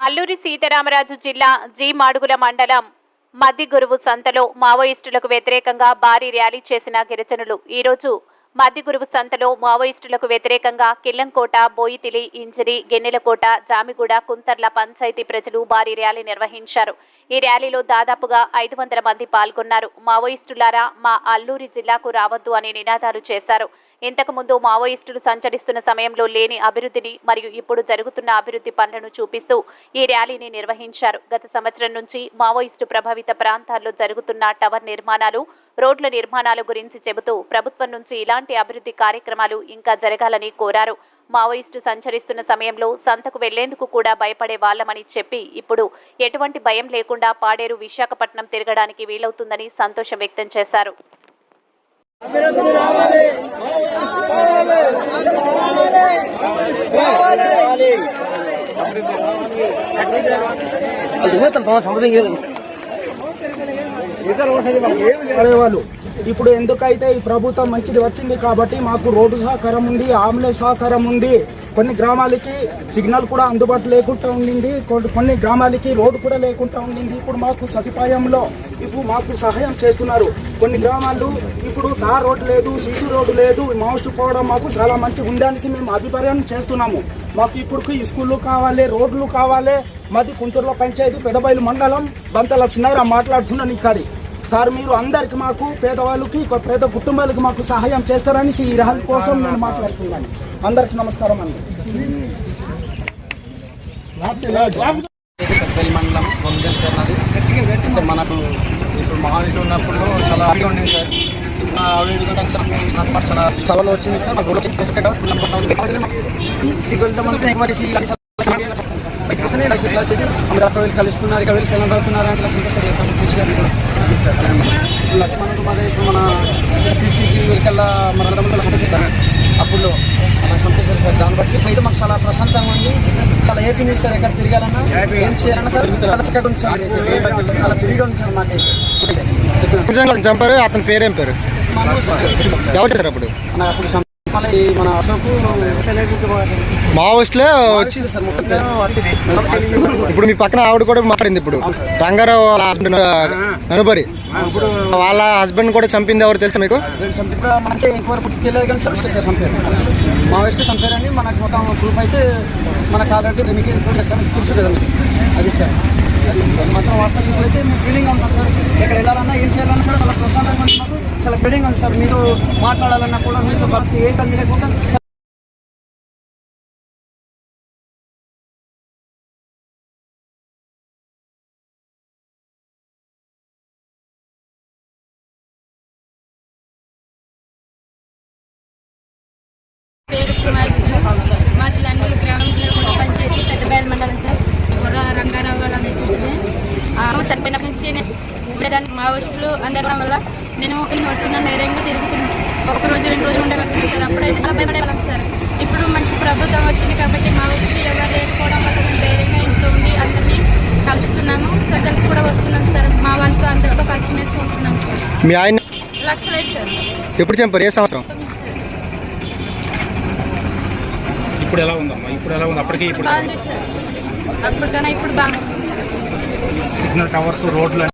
అల్లూరి సీతారామరాజు జిల్లా జీ మాడుగుల మండలం మద్దిగురువు సంతలో మావోయిస్టులకు వ్యతిరేకంగా భారీ ర్యాలీ చేసిన గిరిజనులు. ఈరోజు మద్దిగురువు సంతలో మావోయిస్టులకు వ్యతిరేకంగా కిల్లంకోట బోయితిలి ఇంజిరి గెన్నెలకోట జామిగూడ కుంతర్ల పంచాయతీ ప్రజలు భారీ ర్యాలీ నిర్వహించారు. ఈ ర్యాలీలో దాదాపుగా ఐదు వందల మంది పాల్గొన్నారు. మావోయిస్టులారా మా అల్లూరి జిల్లాకు రావద్దు అని నినాదాలు చేశారు. ఇంతకు ముందు మావోయిస్టులు సంచరిస్తున్న సమయంలో లేని అభివృద్ధిని మరియు ఇప్పుడు జరుగుతున్న అభివృద్ధి పనులను చూపిస్తూ ఈ ర్యాలీని నిర్వహించారు. గత సంవత్సరం నుంచి మావోయిస్టు ప్రభావిత ప్రాంతాల్లో జరుగుతున్న టవర్ నిర్మాణాలు రోడ్ల నిర్మాణాల గురించి చెబుతూ ప్రభుత్వం నుంచి ఇలాంటి అభివృద్ధి కార్యక్రమాలు ఇంకా జరగాలని కోరారు. మావోయిస్టు సంచరిస్తున్న సమయంలో సంతకు వెళ్ళేందుకు కూడా భయపడే వాళ్ళమని చెప్పి ఇప్పుడు ఎటువంటి భయం లేకుండా పాడేరు విశాఖపట్నం తిరగడానికి వీలవుతుందని సంతోషం వ్యక్తం చేశారు. వాళ్ళు ఇప్పుడు ఎందుకైతే ఈ ప్రభుత్వం మంచిది వచ్చింది కాబట్టి మాకు రోడ్డు సహకారం ఉంది ఆంబులెన్స్ సహకారం ఉంది కొన్ని గ్రామాలకి సిగ్నల్ కూడా అందుబాటు లేకుండా ఉండింది. కొన్ని- కొన్ని గ్రామాలకి రోడ్డు కూడా లేకుండా ఉండింది. ఇప్పుడు మాకు సదుపాయంలో ఇప్పుడు మాకు సహాయం చేస్తున్నారు. కొన్ని గ్రామాలు ఇప్పుడు తార్ రోడ్డు లేదు సీసీ రోడ్డు లేదు. మోస్ట్ పోవడం మాకు చాలా మంచిగా ఉందనేసి మేము అభిప్రాయం చేస్తున్నాము. మాకు ఇప్పుడు ఈ స్కూళ్ళు కావాలి రోడ్లు కావాలి. మాది కుంటూరులో పంచాయతీ పెదబైలు మండలం. బంతల చిన్నారా మాట్లాడుతున్నాను ఇక్కడి సార్ మీరు అందరికి మాకు పేదవాళ్ళకి పేద కుటుంబాలకు మాకు సహాయం చేస్తారని ఈ రహల్ కోసం నేను మాట్లాడుతున్నాను. అందరికి నమస్కారం అండి మండలం గొంగల్ సార్ నాది అంటే మనకు ఇప్పుడు మహావిష్ణు ఉన్నప్పుడు చాలా హ్యాపీగా ఉండేది సార్ నాకు చాలా స్టవ్లో వచ్చింది సార్ నాకు రోడ్డు చెక్ చేసి అందరూ అక్కడ వెళ్ళి కలుస్తున్నారు ఇక్కడ వెళ్ళి సెలవు అవుతున్నారు అంటే సంతోషం చేస్తాం కూడా మన ఇప్పుడు మన టీసీకి వీరికల్లా మన అప్పుడు అలా సంతోషం సార్. దాన్ని బట్టి అయితే మాకు చాలా ప్రశాంతంగా ఉంది. చాలా ఏపీ న్యూస్ సార్ ఎక్కడ తిరగాలన్నా ఏం చేయాలన్నా సార్? చాలా చక్కగా ఉంది సార్. చాలా తిరిగి ఉంది సార్ నిజంగా చంపారు అతని పేరేం పేరు? ఎవరు చేశారు అప్పుడు? అప్పుడు సంపాలి మన అశోకు మావోయిస్టులే వచ్చి ఇప్పుడు మీ పక్కన ఆవిడ కూడా మాట్లాడింది ఇప్పుడు. రంగారావు వాళ్ళ హస్బెండ్ ననుబరి. వాళ్ళ హస్బెండ్ కూడా చంపింది ఎవరు తెలుసా మీకు? సంపేర మనకి ఇంకోవరకు తెలియదు కానీ సార్ సార్ సంపేరు మా వెస్ట్ సంపేర్ అని మనకు మొత్తం గ్రూప్ అయితే మనకు ఆల్రెడీ రెమికి అది సార్. అది మాత్రం వాస్తవం. ఇప్పుడైతే మేము ఫీలింగ్ ఉంటాం సార్. ఎక్కడ వెళ్ళాలన్నా ఏం చేయాలన్నా సార్ చాలా ప్రశాంతంగా ఉంది మాకు చాలా ఫీలింగ్ ఉంది సార్. మీరు మాట్లాడాలన్నా కూడా మీతో భక్తి ఏ కలిగి లేకుండా పేరు కుమార్ మాది లండూరు గ్రామం పంచాయతీ పెద్దబయలు మండలం సార్. చనిపోయినప్పటి నుంచి ఉండేదానికి మా వస్తువులు అందడం వల్ల నేను ఒకరిని వస్తున్నాను ధైర్యంగా తిరుగుతున్నాను. ఒక రోజు రెండు రోజులు ఉండగలుగుతాను సార్. అప్పుడైతే చాలా భయపడేవాళ్ళం సార్. ఇప్పుడు మంచి ప్రభుత్వం వచ్చింది కాబట్టి మా వస్తువులు ఎవరు లేకపోవడం వల్ల మేము ధైర్యంగా ఇంట్లో ఉండి అందరినీ కలుస్తున్నాము. ప్రజలకు కూడా వస్తున్నాం సార్. మా వంతు అందరితో కలిసిమెలిసి ఉంటున్నాం. సార్ మీ ఆయన లక్షలైట్ సార్. ఎప్పుడు చంపారు? ఏ సంవత్సరం? ఇప్పుడు ఎలా ఉందమ్మా? ఇప్పుడు ఎలా ఉంది? అప్పటికి ఇప్పుడు అప్పటికన్నా ఇప్పుడు బాగుంది. సిగ్నల్ టవర్స్ రోడ్లు